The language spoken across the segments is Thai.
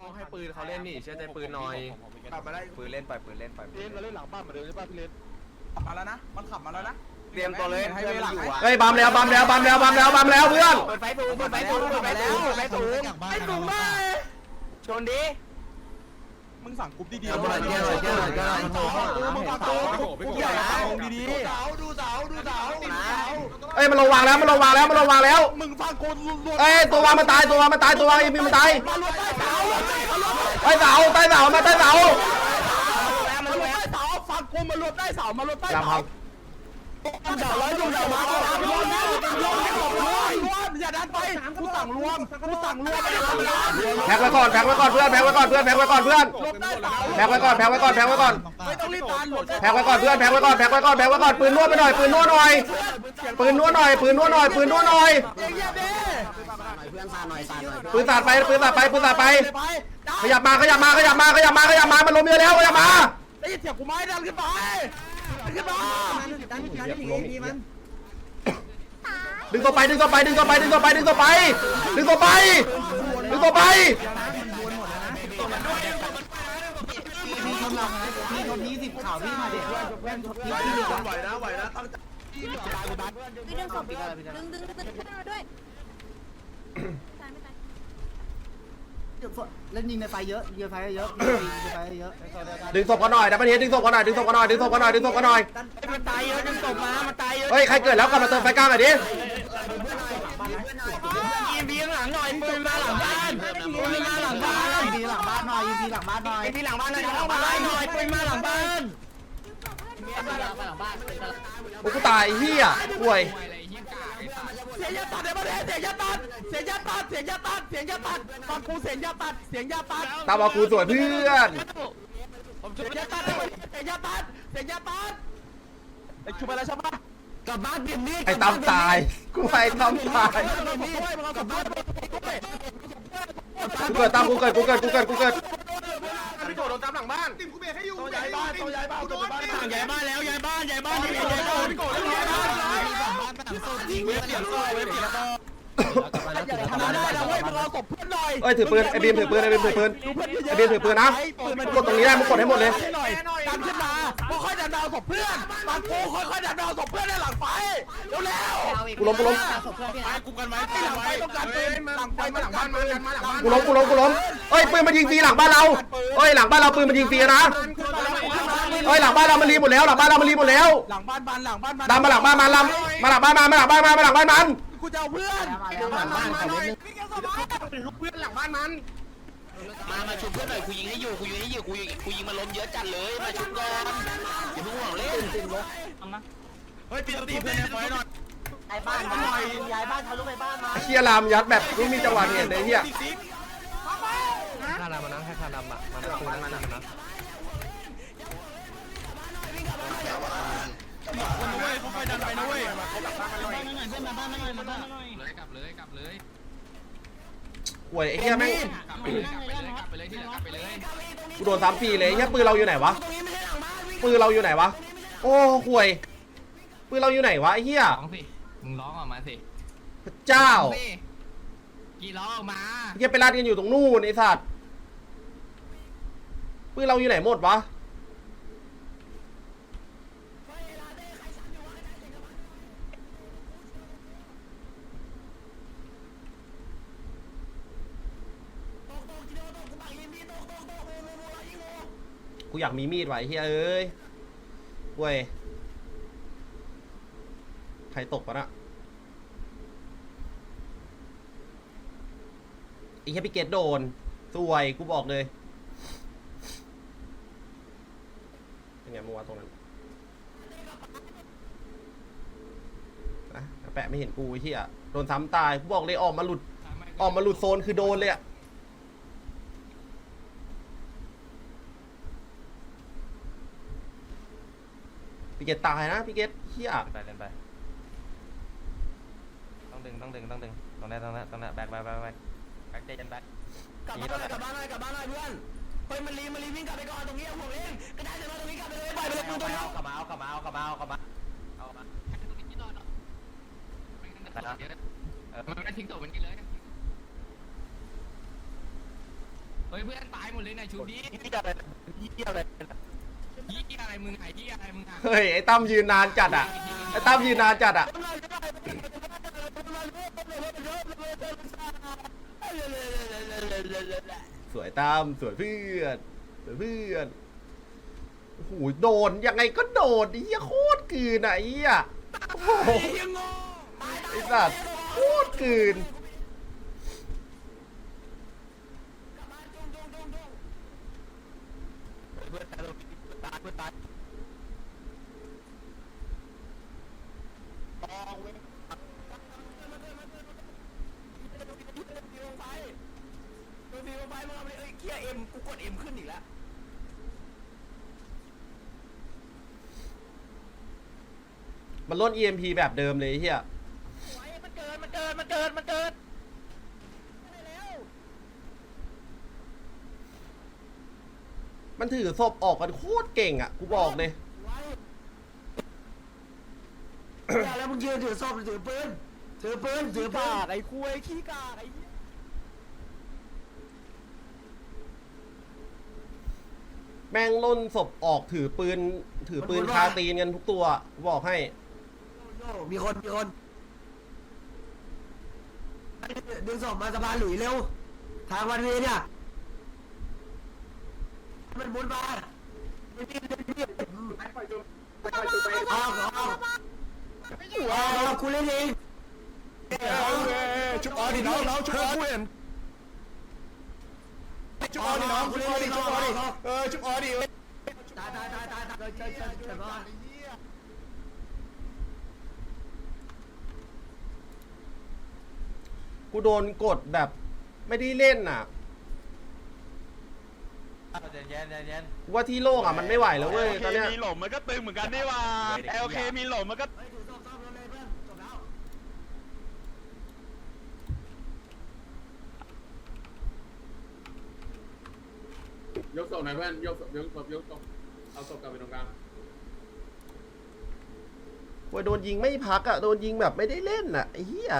ต้องให้ปืนเขาเล่นนี่เชื่อใจปืนหน่อยกลับมาได้ปืนเล่นปล่อยปืนเล่นปล่อยปืนเล่นเราเล่นหลังบ้านเหมือนเดิมใช่ป่ะพี่เลนขับมาแล้วนะ มันขับมาแล้วนะเตรียมตัวเลยให้เวลาอยู่อะเฮ้ยบัมแล้วบัมแล้วบัมแล้วบัมแล้วบัมแล้วเพื่อนเปิดไฟสูงเปิดไฟสูงเปิดไฟสูงเปิดไฟสูงไฟสูงมากชนดิมึงสั่งกรุ๊ปดีเอาหน่อยเจ้าหน่อยเจ้าหน่อยเจ้าหน่อยมึงสั่งกรุ๊ปมึงสั่งกรุ๊ปกูเกี่ยวนะดีดูเสาดูเสาดูเสานะ เอ้ยมันลงวางแล้วมันลงวางแล้วมันลงวางแล้วมึงฟังกูรวมเอ้ยตัววางมันตายตัววางมันตายตัววางอีพีมันตายมารวมใต้เสาใต้เสาใต้เสามาใต้เสามารวมใต้เสาฟังกูมารวมใต้เสามารวมใต้ยามเสาพัง เสาแล้วอยู่เสารวมรวมรวมรวมรวมรวมอย่าดันไปกูสั่งรวมกูสั่งรวมแพ็กไว้ก่อนแพ็กไว้ก่อนเพื่อนแพ็กไว้ก่อนเพื่อนแพ็กไว้ก่อนเพื่อนแพ็กไว้ก่อนแพ็กไว้ก่อนแพ็กไว้ก่อนไม่ต้องรีบดันแพ็กไว้ก่อนเพื่อนแพ็กไว้ก่อนแพ็กไว้ก่อนแพ็กไว้ก่อนปืนนวดไปหน่อยปืนนวดหน่อยปืนนวดหน่อยปืนนวดหน่อยปืนนวดหน่อยปืนสาดไปปืนสาดไปปืนสาดไปขยับมาขยับมาขยับมาขยับมาขยับมามันล้มเยอะแล้วขยับมาได้ยินเสียงกูไหมดันขึ้นไป ดันขึ้นมาดึงตัวไปดึงตัวไปดึงตัวไปดึงตัวไปดึงตัวไปดึงตัวไปดึงตัวไปดึงดึงศพดึงดึงดึงดึงขึ้นมาด้วยตายไม่ตาย เล่นยิงในไฟเยอะยิงในไฟเยอะยิงในไฟเยอะดึงศพกันหน่อยดับเบิลเฮดดึงศพกันหน่อยดึงศพกันหน่อยดึงศพกันหน่อยดึงศพกันหน่อยมันตายเยอะดึงศพมามันตายเยอะเฮ้ยใครเกิดแล้วกลับมาเติมไฟกลางหน่อยดิยิงเบียงหลังหน่อยปืนมาหลังบ้านปืนมาหลังบ้านยิงทีหลังบ้านหน่อยยิงทีหลังบ้านหน่อยไอที่หลังบ้านหน่อยหลังบ้านหน่อยปืนมาหลังบ้านโอ้กูตายไอ้เฮียป่วยเสียงยาตัดเดี๋ยวมาเสียงยาตัดเสียงยาตัดเสียงยาตัดเสียงยาตัดฟังกูเสียงยาตัดเสียงยาตัดตามมากูสวยเพื่อนเสียงยาตัดเสียงยาตัดเสียงยาตัดไอ้ชุบไปแล้วใช่ปะกลับบ้านเปลี่ยนมีดไอ้ตามตายกูไปตามตายนี่มึงเอากลับบ้านไปด้วยกูเกิดตามกูเกิดกูเกิดกูเกิดกูเกิดพี่โดดโดนตามหลังบ้านติมกูเบรกให้อยู่ตัวใหญ่บ้านตัวใหญ่บ้านตัวใหญ่บ้านใหญ่บ้านแล้วใหญ่บ้านใหญ่บ้านใหญ่บ้านพี่โกรธแล้วใหญ่บ้าน ทำได้แล้วเว้ยมึงเอาศพเพื่อนหน่อยเอ้ยถือปืนไอ้บีมถือปืนไอ้บีมถือปืนดูเพื่อนเยอะไอ้บีมถือปืนนะกดตรงนี้ได้มึงกดให้หมดเลยหน่อยดันขึ้น ค่อยๆดันดาวศพเพื่อนฟังกูค่อยๆดันดาวศพเพื่อนในหลังไฟเร็วๆกูล้มกูล้มไปกูกันไว้ไอ้หลังไฟต้องการปืนหลังไฟมาหลังบ้านมาหลังบ้านกูล้มกูล้มกูล้มเอ้ยปืนมันยิงฟรีหลังบ้านเราเอ้ยหลังบ้านเราปืนมันยิงฟรีนะเอ้ยหลังบ้านเรามันรีหมดแล้วหลังบ้านเรามันรีหมดแล้วหลังบ้านมันหลังบ้านมันตามาหลังบ้านมันลำมาหลังบ้านมันมาหลังบ้านมันมาหลังบ้านมันกูจะเอาเพื่อนหลังบ้านเขาเล่นเพื่อนหลังบ้านมัน มา มาชุบเพื่อนหน่อยกูยิงให้อยู่กูยิงให้อยู่กูยิงกูยิงมาล้มเยอะจัดเลย มาชุบก่อนอย่าเพิ่งห่วงเล่นเฮ้ยปิดสติเพื่อนในไฟหน่อยย้ายบ้านมาย้ายบ้านทะลุไปบ้านมาเชียรามยัดแบบไม่มีจังหวะเห็นเลยเฮียข้ารามานั่งให้ข้ารามามานั่งมานั่งนะค่อยๆดันไปนะเว้ยเลยกลับเลยกลับเลยห่วยไอ้เฮียแม่งกลับไปเลยกลับไปเลยกลับไปเลย ที่เหลือกลับไปเลยกูโดนสามปีเลยไอ้เฮียปืนเราอยู่ไหนวะปืนเราอยู่ไหนวะโอ้ห่วยปืนเราอยู่ไหนวะไอ้เฮียร้องสิมึงร้องออกมาสิพระเจ้ากี่ร้องออกมาเฮียไปลาดกันอยู่ตรงนู่นไอ้สัตว์ปืนเราอยู่ไหนหมดวะ กูอยากมีมีดไว้เฮียเอ้ยเว้ย ใครตกปะนะไอ้เฮียพี่เกตโดนสวยกูบอกเลย เป็นไงเมื่อวานตรงนั้นนะแปะไม่เห็นกูเฮียโดนซ้ำตายกูบอกเลยออกมาหลุด ออกมาหลุดโซนคือโดนเลยอะ พี่เกตตายนะพี่เกตเฮียไปเล่นไป ต้องดึงต้องดึงต้องดึงตรงนี้ตรงนี้ตรงนี้แบกแบกแบกแบกแบกเตะกันแบกกลับบ้านเลยกลับบ้านเลยกลับบ้านเลยเพื่อนเฮ้ยมันรีมันรีวิ่งกลับไปก่อนตรงนี้ห่วงเองกระจายจากมาตรงนี้กลับไปเลยปล่อยไปเลยกูตัวเดียวกลับมาเอากลับมาเอากลับมาเอากลับมาเอามามันไม่ทิ้งตัวมันกินเลยเฮ้ยเพื่อนตายหมดเลยนะชูดิที่อะไรที่อะไร ยี่อะไรมึงไอ้ยี่อะไรมึงอะเฮ้ยไอ้ตั้มยืนนานจัดอะไอ้ตั้มยืนนานจัดอะสวยตั้มสวยเพื่อนสวยเพื่อนโอ้โหโดนยังไงก็โดนไอ้เหี้ยโคตรกลืนอะไอ้เหี้ยโอ้โหไอ้สัตว์โคตรกลืน เพื่อนตาย ตายเพื่อนตายดูสิว่าไฟมึงเอาไปเอ้ยเกียร์เอ็มกูกดเอ็มขึ้นอีกแล้วมันลด EMP แบบเดิมเลยไอ้เหี้ยมันเกิน มันเกิน มันเกิน มันเกิน มันถือศพออกกันโคตรเก่งอะ กูบอกเลยแล้วมึงยืนถือศพถือปืนถือปืนถือปืกานกไอ้คุยขี้กากไอ้เหี้ยแม่งล่นศพออกถือปืน ถือปืนคาตีนกันทุกตัวกูบอกให้มีคนมีคนดึงศพมาสะพานหลุยเร็ว ทางวันเวเนี่ย มันบุญมาไม่ดีไม่ดีเอาเอาเอาคุณเล่นเองชุบออดิน้องน้องชุบออดิชุบออดิน้องชุบออดิชุบออดิเออชุบออดิตายตายตายตายตายเจอเจอเจอมากูโดนกดแบบไม่ได้เล่นอะ เย็นเย็นเย็น กู ว่าที่โล่งอะมันไม่ไหวแล้วเว้ยตอนเนี้ยมีหล่มมันก็ตึงเหมือนกันนี่ว่าโอเคมีหล่มมันก็เฮ้ยถือศพซ่อมรถเลยเพื่อนจบแล้วยกศพหน่อยเพื่อนยกศพยกศพยกศพเอาศพกลับไปตรงกลางโว้ยโดนยิงไม่พักอะโดนยิงแบบไม่ได้เล่นอะไอ้เหี้ย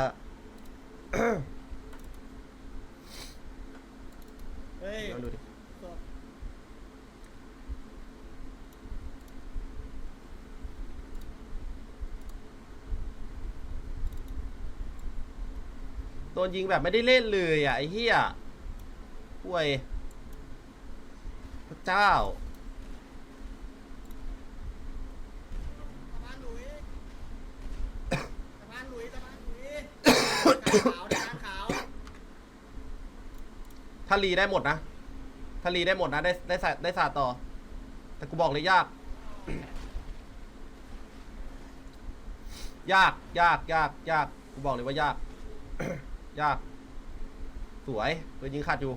เฮ้ยลองดูดิ ดนยิงแบบไม่ได้เล่นเลยอะไอ้เหี้ยห่วยพระเจ้าถ้ารีได้หมดนะถ้ารีได้หมดนะ ได้ได้สาได้สาต่อ แต่กูบอกเลยยาก ยากยากยากยาก กูบอกเลยว่ายาก ยาก สวยปืนยิงขาดอยู่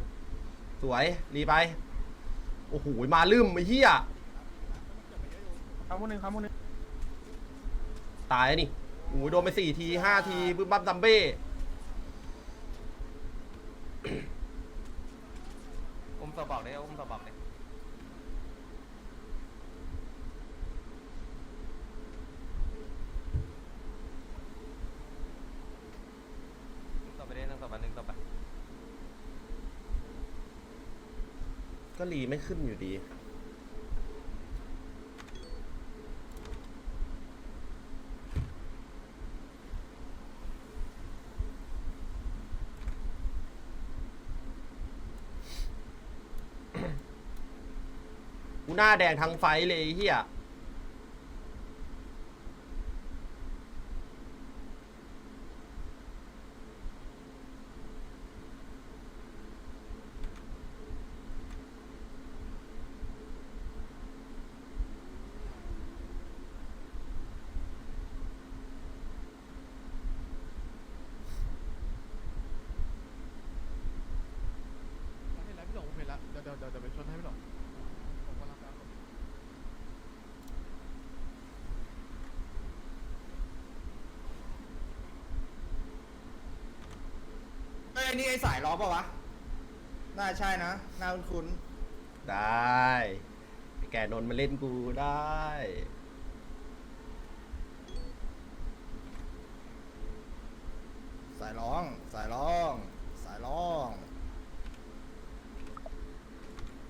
สวยรีไป โอ้โห มาลืมไอ้เหี้ยคำพูดหนึ่งคำพูดหนึ่งตายนี่โอ้โหโดนไปสี่ทีห้าทีบึ้มบั้มซัมเบ้ อุ้มตัวบอกเลยอุ้มตัวบอกเลย ต่อไปเรื่อยต่อไปหนึ่งต่อไป ก็รีไม่ขึ้นอยู่ดี กูหน้าแดงทั้งไฟเลยไอ้เฮีย เฮ้ย นี่ไอ้สายล้อป่ะวะ น่าใช่นะ น่าคุ้นได้ไอ้แกนนท์มาเล่นกูได้ ๆสายร้อง สายร้อง สายร้อง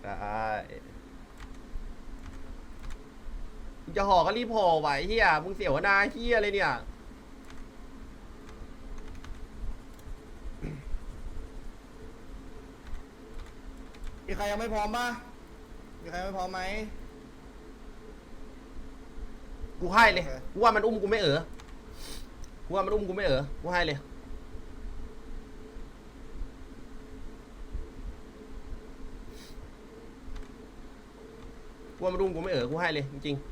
ได้มึงจะห่อก็รีบห่อไหวเฮียมึงเสียวหน้าเฮียเลยเนี่ย มีใครยังไม่พร้อมป่ะมีใครไม่พร้อมไหมกูให้เลยกูว่ามันอุ้มกูไม่เออกูว่ามันอุ้มกูไม่เออกูให้เลยกูว่ามันอุ้มกูไม่เออกูให้เลยจริงๆ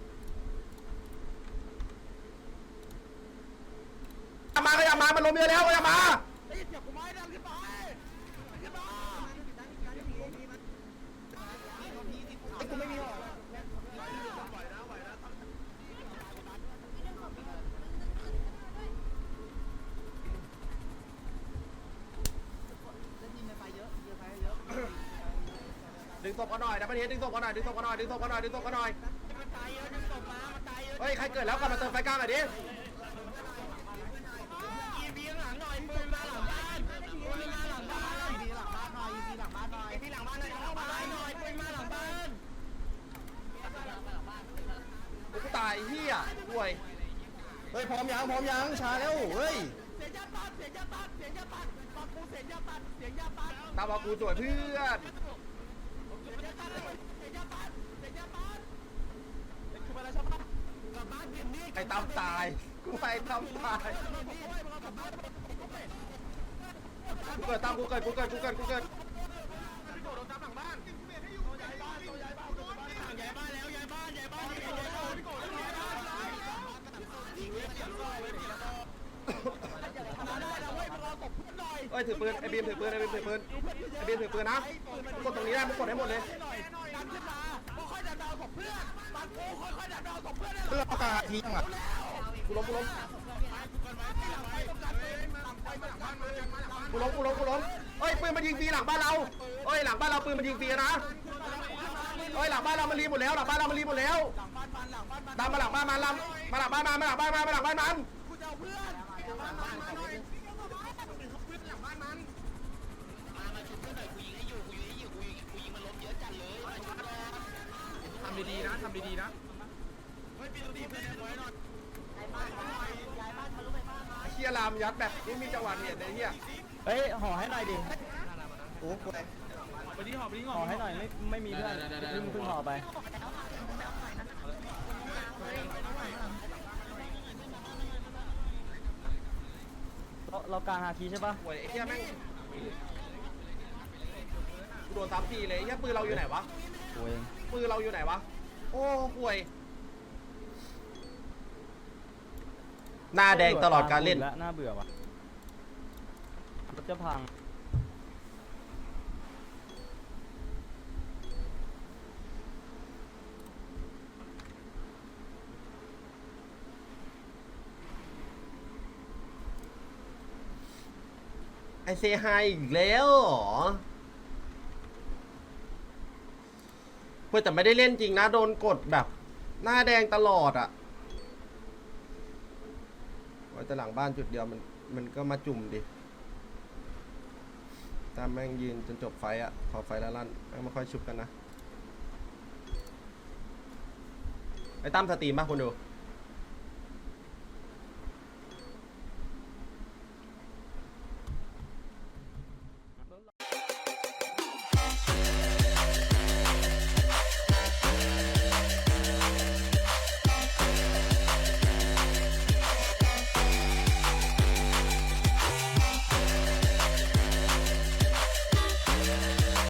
อย่ามาก็อย่ามา มันลมเยอะแล้วก็อย่ามา ไอ้เสียบกูไม้ดังขึ้นไปขึ้นมา กูไม่มีหรอก ดึงศพ กันหน่อยนะประเทศดึงศพกันหน่อยดึงศพกันหน่อยดึงศพกันหน่อยดึงศพกันหน่อยเฮ้ยใครเกิดแล้วกลับมาเติมไฟกลางหน่อยดิกูตายเฮียป่วยเฮ้ยพร้อมยังพร้อมยังช้าแล้วเฮ้ยเสียงยาตัดเสียงยาตัดเสียงยาตัดฟังกูเสียงยาตัดเสียงยาตัดตามมากูสวยเพื่อนเสียงยาตัดเสียงยาตัดเสียงยาตัดคือมาแล้วใช่ปะกลับบ้านเพียงนี้ ไอ้ตามตายกูไปตามตายกูเกิดตามกูเกิดกูเกิดกูเกิดกูเกิด เอ้ยถือปืนไอ้บีมถือปืนไอ้บีมถือปืนไอ้บีมถือปืนนะมึงกดตรงนี้ได้มึงกดให้หมดเลยดันขึ้นมาค่อยๆดันดาวศพเพื่อนฟังกูค่อยๆดันดาวศพเพื่อนเรื่องประกาศทียังอะกูล้มกูล้มกูล้มกูล้มกูล้มเอ้ยปืนมันยิงฟรีหลังบ้านเราเอ้ยหลังบ้านเราปืนมันยิงฟรีนะเอ้ยหลังบ้านเรามันรีหมดแล้วหลังบ้านเรามันรีหมดแล้วตามมาหลังบ้านมันลำมาหลังบ้านมันมาหลังบ้านมันมาหลังบ้านมันกูจะเอาเพื่อน มามาชุบเพื่อนหน่อยกูยิงให้อยู่กูยิงให้อยู่กูยิงกูยิงมันล้มเยอะจัดเลยมาชุบก่อน ทำดีๆนะ ทำดีๆนะไอ้เฮียลามยัดแบบนี่มีจังหวะเนี่ยไอ้เฮียเฮ้ยห่อให้หน่อยดิโอ้กูเลยห่อให้หน่อยไม่ไม่มีเพื่อนเพิ่งเพิ่งห่อไปเราเรากลางฮาคีใช่ปะโวยไอ้เฮียแม่งกูโดนซ้ำทีเลยไอ้เฮียปืนเราอยู่ไหนวะโอ้ยปืนเราอยู่ไหนวะ โอ้ห่วย หน้าแดงตลอดการเล่น และน่าเบื่อว่ะรถจะพังไอเซฮายอีกแล้วเหรอ เพื่อแต่ไม่ได้เล่นจริงนะ โดนกดแบบ หน้าแดงตลอดอะว่าแต่หลังบ้านจุดเดียวมันมันก็มาจุ่มดิตามแม่งยืนจนจบไฟอะพอไฟแล้วลั่นแม่งไม่ค่อยชุบกันนะ ไอ้ตั้มสตรีมป่ะคนดู